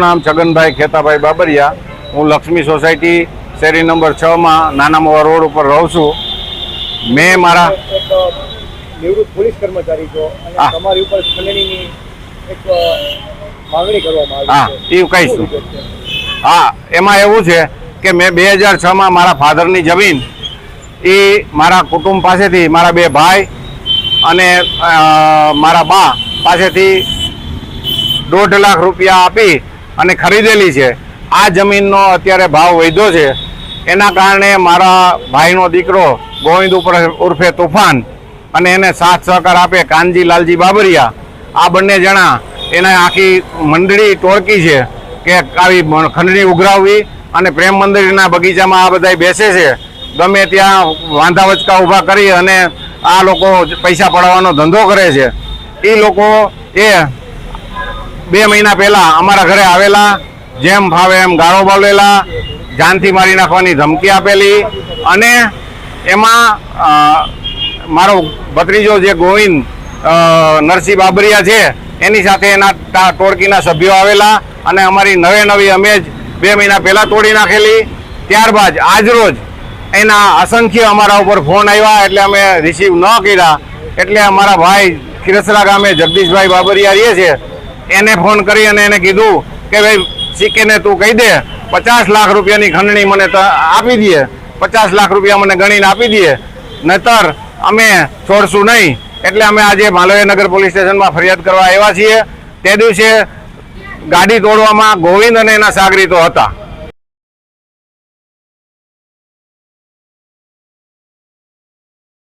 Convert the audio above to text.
મારું નામ છગનભાઈ ખેતાભાઈ બાબરિયા હું લક્ષ્મી સોસાયટી શેરી નંબર છ માં નાના મોવા રોડ ઉપર રહું છું મેં મારા નિવૃત્ત પોલીસ કર્મચારી છો અને. તમારી ઉપર ખંડણીની એક માંગણી કરવામાં આવી છે ઈ કહીશું. શું હા એમાં એવું છે કે મેં બે હજાર છમાં મારા ફાધરની જમીન એ મારા કુટુંબ પાસેથી મારા બે ભાઈ અને મારા બા પાસેથી દોઢ લાખ રૂપિયા આપી અને ખરીદેલી છે. આ જમીનનો અત્યારે ભાવ વધ્યો છે. એના કારણે મારા ભાઈનો દીકરો ગોવિંદ ઉર્ફે તોફાન અને એને સાથ સહકાર આપે કાનજી લાલજી બાબરિયા. આ બંને જણા એને આખી મંડળી ટોળકી છે કે આવી ખંડણી ઉઘરાવવી અને પ્રેમ મંદિરના બગીચામાં આ બધા બેસે છે. ગમે ત્યાં વાંધા વચકા ઊભા કરી અને આ લોકો પૈસા પડાવવાનો ધંધો કરે છે. એ લોકો એ બે મહિના પહેલા અમારા ઘરે આવેલા, જેમ ફાવે એમ ગાળો બોલેલા જાનથી મારી નાખવાની ધમકી આપેલી અને એમાં મારો ભત્રીજો જે ગોવિંદ નરસિંહ બાબરિયા છે, એની સાથે એના ટોળકીના સભ્યો આવેલા અને અમારી નવે નવી અમે જ બે મહિના પહેલાં તોડી નાખેલી. ત્યારબાદ આજરોજ એના અસંખ્ય અમારા ઉપર ફોન આવ્યા એટલે અમે રિસીવ ન કર્યા. એટલે અમારા ભાઈ ખીરસરા ગામે જગદીશભાઈ બાબરિયા રહીએ છે. એને ફોન કરી અને એને કીધું કે ભાઈ, સિક્કેને તું કહી દે, પચાસ લાખ રૂપિયાની ખંડણી મને ત- આપી દઈએ પચાસ લાખ રૂપિયા મને ગણીને આપી દઈએ નહીતર અમે છોડશું નહીં. એટલે અમે આજે માલવીયનગર પોલીસ સ્ટેશનમાં ફરિયાદ કરવા આવ્યા છીએ. તે દિવસે ગાડી તોડવામાં ગોવિંદ અને એના સાગરીતો હતા.